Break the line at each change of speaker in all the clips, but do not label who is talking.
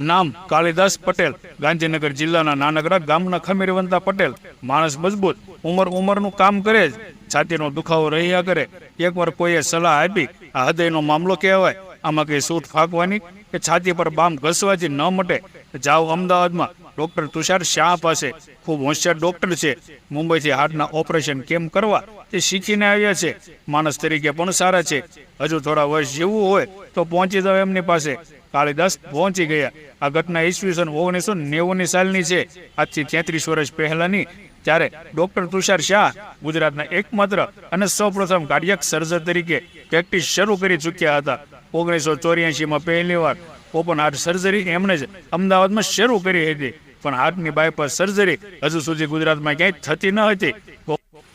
નામ કાલિદાસ પટેલ. ગાંધીનગર જિલ્લાના નાનકડા ગામના ખમીરવંતા પટેલ. માણસ મજબૂત, ઉંમર ઉંમરનું કામ કરે જ. છાતીનો દુખાવો રહ્યા કરે. એકવાર કોઈએ સલાહ આપી, આ હૃદયનો મામલો કહેવાય. આમાં કઈ સૂટ ફાંકવાની કે છાતી પર બામ ઘસવાથી ન મટે, જાઓ અમદાવાદમાં. ડોક્ટર તુષાર શાહ પાસે ખૂબ હોશિયાર ડોક્ટર છે. મુંબઈથી હાર્ટના ઓપરેશન કેમ કરવા? તે શીખીને આવ્યા છે. માણસ તરીકે પણ સારા છે. હજુ થોડા વર્ષ જીવવું હોય તો પહોંચી જાવ એમની પાસે. કાળીદાસ પહોંચી ગયા. આ ઘટના ઈસવીસન ઓગણીસો નેવુંની સાલની છે. આજથી તેત્રીસ વર્ષ પહેલાની. ત્યારે ડોક્ટર તુષાર શાહ ગુજરાતના એકમાત્ર અને સૌપ્રથમ કાર્યક સર્જન તરીકે પ્રેક્ટિસ શરૂ કરી ચૂક્યા હતા. ઓગણીસો ચોર્યાસીમાં પહેલી વાર ઓપન હાર્ટ સર્જરી એમણે જ અમદાવાદમાં શરૂ કરી હતી. પણ હાર્ટની બાયપાસ સર્જરી હજુ સુધી ગુજરાતમાં ક્યાંય થતી ન હતી.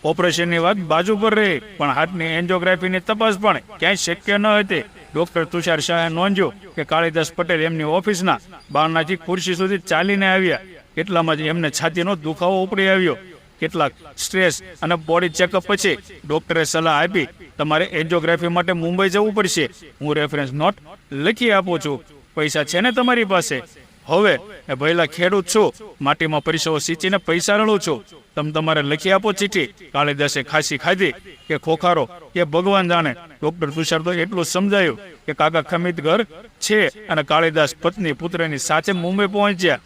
ઓપરેશનની વાત બાજુ પર રહી, પણ હાર્ટની એન્જિયોગ્રાફીની તપાસ પણ ક્યાંય શક્ય ન હતી. ડોક્ટર તુષાર શાહે નોંધ્યું કે કાળીદાસ પટેલ એમની ઓફિસના બારણાથી ખુરશી સુધી ચાલીને આવ્યા. એટલામાં જ એમને છાતીનો દુખાવો ઉપડી આવ્યો. કેટલાક સ્ટ્રેસ અને બોડી ચેકઅપ પછી ડોક્ટરે સલાહ આપી, તમારે એન્જિયોગ્રાફી માટે મુંબઈ જવું પડશે. હું રેફરન્સ નોટ લખી આપું છું. પૈસા છે ને તમારી પાસે? હવે, એ ભયલા ખેડૂત છું. માટીમાં પરિસરો સિંચીને પૈસા રણું છું. તમે તમારે લખી આપો ચીઠી કાળીદાસે ખાસી ખાધી કે ખોખારો કે ભગવાન જાણે. ડોક્ટર તુષાર તો એટલું સમજાયું કે કાકા ખમીત ઘર છે અને કાળીદાસ પત્ની પુત્રની સાથે મુંબઈ પહોંચ્યા.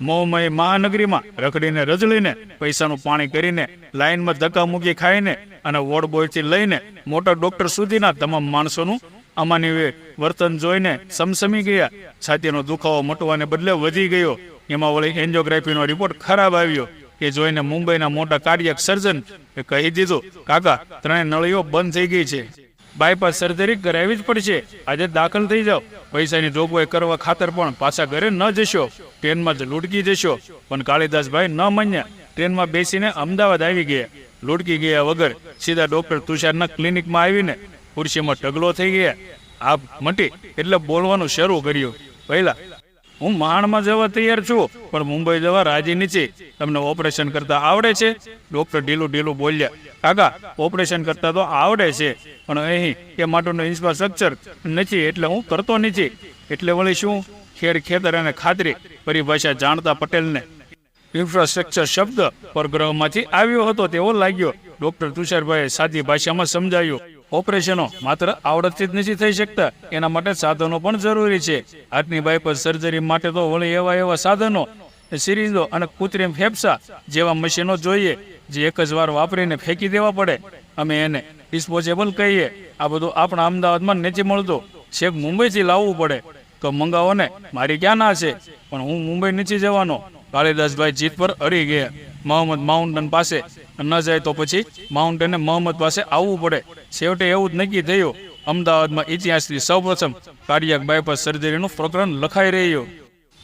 મોહમય મહાનગરીમાં રખડીને રજળીને પૈસાનું પાણી કરીને લાઈનમાં ધક્કા મૂકી ખાઈને અને વોર્ડ બોયથી લઈને મોટા ડોક્ટર સુધીના તમામ માણસોનું અમાની વર્તન જોઈને સમસમી ગયા. છાતીનો દુખાવો મટવાને બદલે વધી ગયો. એમાં વળી એન્જિયોગ્રાફીનો રિપોર્ટ ખરાબ આવ્યો એ જોઈને મુંબઈના મોટા કાર્યક સર્જન કહી દીધું, કાકા, ત્રણેય નળીઓ બંધ થઈ ગઈ છે. બાયપાસ સર્જરી કરાવી જ પડશે. આજે દાખલ થઈ જાઓ. પૈસાની જોગવાઈ કરવા ખાતર પણ પાછા ઘરે ન જશો. ટ્રેનમાં જ લૂટકી જશો. પણ કાળીદાસભાઈ ન માન્યા. ટ્રેનમાં બેસીને અમદાવાદ આવી ગયા. લૂંટકી ગયા વગર સીધા ડોક્ટર તુષારના ક્લિનિકમાં આવીને ખુરશીમાં ઢગલો થઈ ગયા. આપ મટી એટલે બોલવાનું શરૂ કર્યું. પહેલા હું માણમાં જવા તૈયાર છું, પણ મુંબઈ જવા રાજી નથી. તમને ઓપરેશન કરતા આવડે છે? ડોક્ટર ઢીલું ઢીલું બોલ્યા, કાકા, ઓપરેશન કરતા તો આવડે છે, પણ અહીં એ માટેનું ઇન્ફ્રાસ્ટ્રક્ચર નથી, એટલે હું કરતો નથી. એટલે વળી શું? ખેડ ખેતર અને ખાતરી, પરિભાષા જાણતા પટેલને. ઇન્ફ્રાસ્ટ્રક્ચર શબ્દ પરગ્રહમાંથી આવ્યો હતો તેવો લાગ્યો. ડોક્ટર તુષારભાઈએ સાદી ભાષામાં સમજાવ્યું ઓપરેશનો માત્ર આવડતથી જ નથી થઈ શકતા. એના માટે સાધનો પણ જરૂરી છે. હાથની બાયપાસ સર્જરી માટે તો વળી એવા એવા સાધનો સિરીઝો અને કૃત્રિમ ફેફસા જેવા મશીનો જોઈએ, જે એક જ વાર વાપરીને ફેંકી દેવા પડે. અમે એને ડિસ્પોઝેબલ કહીએ. આ બધું આપણા અમદાવાદમાં નથી મળતું. છેક મુંબઈથી લાવવું પડે. તો મંગાવો ને. મારી ક્યાં ના છે? પણ હું મુંબઈ નથી જવાનો. કાળીદાસભાઈ જીત પર અડી ગયા. મોહમ્મદ માઉન્ટન પાસે ન જાય તો પછી માઉન્ટને મોહમ્મદ પાસે આવવું પડે. છેવટે એવું જ નક્કી થયું. અમદાવાદમાં ઇતિહાસથી સૌપ્રથમ કાર્ડિયક બાયપાસ સર્જરીનું પ્રકરણ લખાઈ રહ્યું.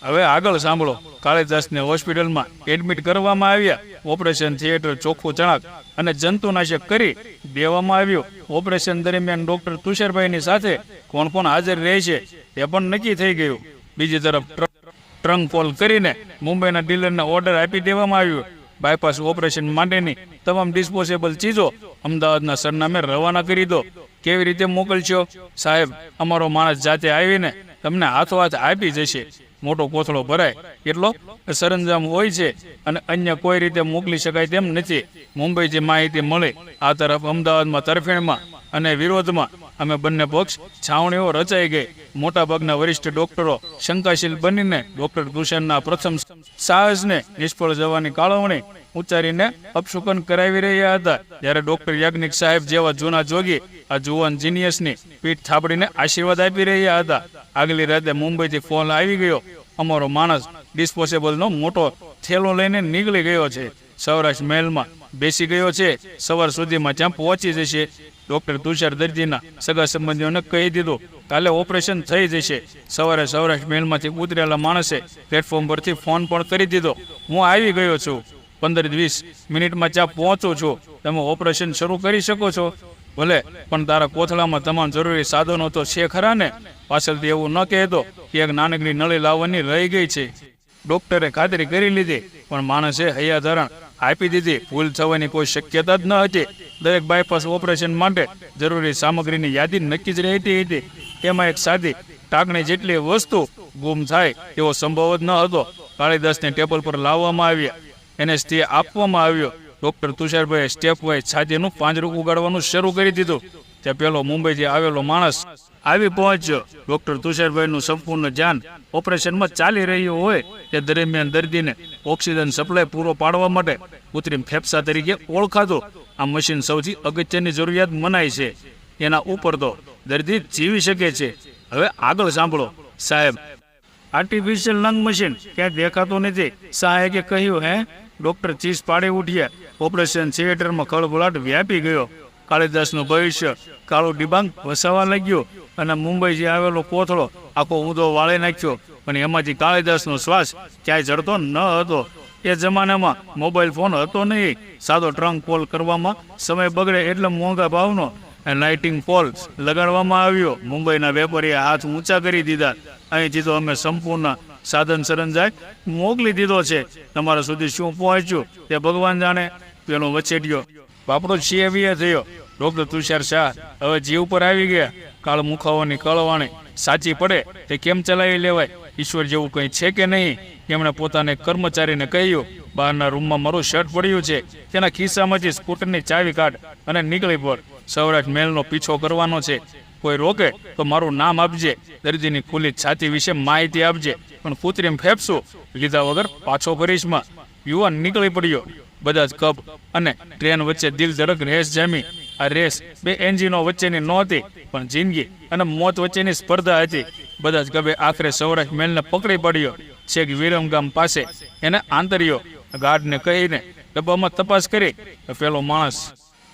હવે આગળ સાંભળો. કાળીદાસને હોસ્પિટલમાં એડમિટ કરવામાં આવ્યા. ઓપરેશન થિયેટર ચોખ્ખું ચણાક અને જંતુનાશક કરી દેવામાં આવ્યું. ઓપરેશન દરમિયાન ડોક્ટર તુષારભાઈની સાથે કોણ કોણ હાજર રહે છે તે પણ નક્કી થઈ ગયું. બીજી તરફ ટ્રંક કોલ કરીને મુંબઈના ડીલરને ઓર્ડર આપી દેવામાં આવ્યો. બાયપાસ ઓપરેશન માટેની તમામ ડિસ્પોઝેબલ ચીજો અમદાવાદના સરનામે રવાના કરી દો. કેવી રીતે મોકલશો? સાહેબ, અમારો માણસ જાતે આવીને તમને હાથો હાથ આપી જશે. મોટો કોથળો ભરાય. એટલો સરંજામ હોય છે અને અન્ય કોઈ રીતે મોકલી શકાય તેમ નથી. મુંબઈથી માહિતી મળે. આ તરફ અમદાવાદમાં તરફેણમાં અને વિરોધમાં અમે બંને પક્ષ છાવણીઓ રચાઈ ગઈ. મોટાભાગના વરિષ્ઠ ડોક્ટરો શંકાશીલ બનીને ડોક્ટર ભૂષણના પ્રથમ સાહસને નિષ્ફળ જવાની કાળવણી ઉચ્ચારીને અપશુકન કરાવી રહ્યા હતા. જ્યારે ડોક્ટર યાજ્ઞિક સાહેબ જેવા જૂના જોગી આ જુવાન જીનિયસની પીઠ થાબડીને આશીર્વાદ આપી રહ્યા હતા. આગલી રાતે મુંબઈથી ફોન આવી ગયો. અમારો માણસ ડિસ્પોઝેબલનો મોટો થેલો લઈને નીકળી ગયો છે. સૌરાષ્ટ્ર મહેલમાં બેસી ગયો છે. સવાર સુધીમાં ત્યાં પહોંચી જશે. ડોક્ટર તુષાર દર્દીના સગા સંબંધીઓને કહી દીધું, કાલે ઓપરેશન થઈ જશે. સવારે સૌરાષ્ટ્ર મહેલમાંથી ઉતરેલા માણસે પ્લેટફોર્મ પરથી ફોન પણ કરી દીધો, હું આવી ગયો છું. પંદર વીસ મિનિટમાં ત્યાં પહોંચું છું. તમે ઓપરેશન શરૂ કરી શકો છો. ભલે, પણ તારા કોથળામાં તમામ જરૂરી સાધનો તો છે ખરા ને? પાછળથી એવું ન કહેતો કે એક નાનકડી નળી લાવવાની રહી ગઈ છે. ડોક્ટરે ખાતરી કરી લીધી, પણ માણસે હૈયાધારણ આપી દીધી. ભૂલ થવાની કોઈ શક્યતા જ ન હતી. દરેક બાયપાસ ઓપરેશન માટે જરૂરી સામગ્રીની યાદી નક્કી જ રહેતી હતી. એમાં એક સાદી ટાંકણી જેટલી વસ્તુ ગુમ થાય એવો સંભવ જ ન હતો. કાળીદાસને ટેબલ પર લાવવામાં આવ્યા. એને સ્ટે આપવામાં આવ્યો. ડોક્ટર તુષારભાઈએ સ્ટેપ વાઇઝ છાતીનું પાંજરું ઉગાડવાનું શરૂ કરી દીધું. ત્યાં પેલો મુંબઈથી આવેલો માણસ આવી પહોંચ્યો. ડોક્ટર તુષારભાઈનું સંપૂર્ણ ધ્યાન ઓપરેશનમાં ચાલી રહ્યું હોય તે દરમિયાન દર્દીને ઓક્સિજન સપ્લાય પૂરો પાડવા માટે કૃત્રિમ ફેફસા તરીકે ઓળખાતું. આ મશીન સૌથી અગત્યની જરૂરિયાત મનાય છે. એના ઉપર તો દર્દી જીવી શકે છે. હવે આગળ સાંભળો, સાહેબ. આર્ટિફિશિયલ લંગ મશીન ક્યાંય દેખાતું નથી. સાહેબે કહ્યું, હે? ડોક્ટર ચીસ પાડી ઉઠ્યા. ઓપરેશન થિયેટરમાં ખળભળાટ વ્યાપી ગયો. કાળીદાસનું ભવિષ્ય કાળું ડિબાંગ વસાવા લાગ્યો અને મુંબઈથી આવેલો કોથળો આખો ઊંધો વાળી નાખ્યો અને એમાંથી કાળીદાસનો શ્વાસ ક્યાંય જડતો ન હતો. એ જમાનામાં મોબાઈલ ફોન હતો નહીં. સાદો ટ્રંક કોલ કરવામાં સમય બગડે એટલે મોંઘા ભાવનો લાઇટિંગ પોલ લગાડવામાં આવ્યો. મુંબઈના વેપારીએ હાથ ઊંચા કરી દીધા. અહીંથી તો અમે સંપૂર્ણ સાધન સરંજાય મોકલી દીધો છે. તમારા સુધી શું પહોંચ્યું તે ભગવાન જાણે. પેલો વચેટિયો બાપડો ચીએવીએ થયો. ડોક્ટર તુષાર શાહ હવે જીવ પર આવી ગયા. કાળ મુખાઓની કળવાણી સાચી પડે તે કેમ ચલાવી લેવાય? ઈશ્વર જેવું કંઈ છે કે નહીં? એમણે પોતાને કર્મચારીને કહ્યું, બહારના રૂમમાં મારું શર્ટ પડ્યું છે. તેના ખિસ્સામાંથી સ્કૂટરની ચાવી કાઢ અને નીકળી પડ. સૌરાષ્ટ્ર મેલનો પીછો કરવાનો છે. કોઈ રોકે તો મારું નામ આપજે. દર્દીની ખુલ્લી છાતી વિશે માહિતી આપજે. પણ કૃત્રિમ ફેફસું લીધા વગર પાછો ભરીશમાં યુવાન નીકળી પડ્યો. બધા જ કપ અને ટ્રેન વચ્ચે દિલ ધડક રેસ જામી. આ રેસ બે એન્જિનો વચ્ચેની નહોતી, પણ જિંદગી અને મોત વચ્ચેની સ્પર્ધા હતી. બધા જ કબે આખરે સૌરાષ્ટ્ર મેલને પકડી પડ્યો. છેક વિરમગામ પાસે એને આંતર્યો ગાર્ડને કહીને ડબ્બામાં તપાસ કરી. પેલો માણસ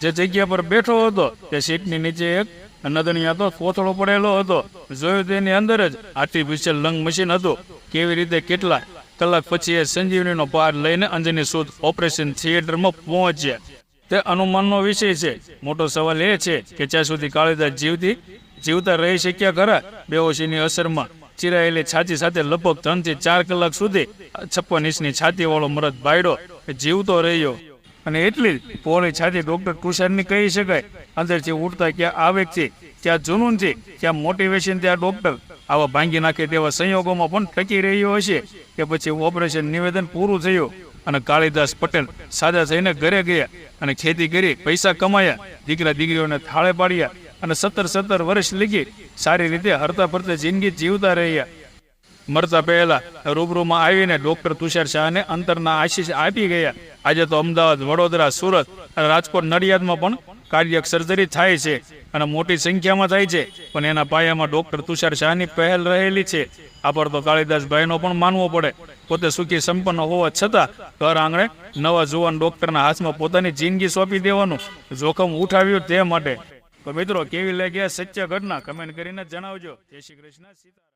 જે જગ્યા પર બેઠો હતો, તે સીટની નીચે એક નદણીયા તો કોથળો પડેલો હતો. જોયું તેની અંદર જ આર્ટિફિશિયલ લંગ મશીન હતું. કેવી રીતે કેટલા કલાક પછી એ સંજીવનીનો પાર લઈને અંજની સુદ ઓપરેશન થિયેટરમાં પહોંચ્યા. તે અનુમાનનો વિષય છે. મોટો સવાલ એ છે કે જ્યાં સુધી કાળીદાસ જીવતી, જીવતા રહી શક્યા ખરા? બેહોશીની અસરમાં ચિરાયેલી છાતી સાથે લગભગ ત્રણથી ચાર કલાક સુધી છપ્પન ઇંચની છાતીવાળો મરદ બાયડો જીવતો રહ્યો. અને એટલી જ પહોળી છાતી ડોક્ટર તુષારની કહી શકાય. અંદરથી ઉઠતા ક્યાં આ વ્યક્તિ ત્યાં જુનૂન છે ત્યાં મોટિવેશન ત્યાં ડોક્ટર. આવા ભાંગી નાખે તેવા સંયોગોમાં પણ ટકી રહ્યો હશે કે પછી ઓપરેશન નિવેદન પૂરું થયું અને કાળીદાસ પટેલ સાદા થઈને ઘરે ગયા અને ખેતી કરી, પૈસા કમાયા, દીકરા દીકરીઓને થાળે પાડ્યા અને સત્તર સત્તર વર્ષ લીગી સારી રીતે હરતા ફરતા જિંદગી જીવતા રહ્યા. મરતા પહેલા રૂબરૂમાં આવીને ડોક્ટર તુષાર શાહને અંતરના આશીષ આપી ગયા. આજે તો અમદાવાદ, વડોદરા, સુરત અને રાજકોટ નડિયાદમાં પણ કાર્ડિયક સર્જરી થાય છે અને મોટી સંખ્યામાં થાય છે. પણ એના પાયામાં ડોક્ટર તુષાર શાહની પહેલ રહેલી છે. આ પર તો કાળીદાસભાઈનો પણ માનવો પડે. પોતે સુખી સંપન્ન હોવા છતાં ઘર આંગણે નવા જુવાન ડોક્ટરના હાથમાં પોતાની જિંદગી સોંપી દેવાનું જોખમ ઉઠાવ્યું તે માટે. તો મિત્રો, કેવી લાગ્યા સત્ય ઘટના? કમેન્ટ કરીને જણાવજો. જય શ્રી કૃષ્ણ.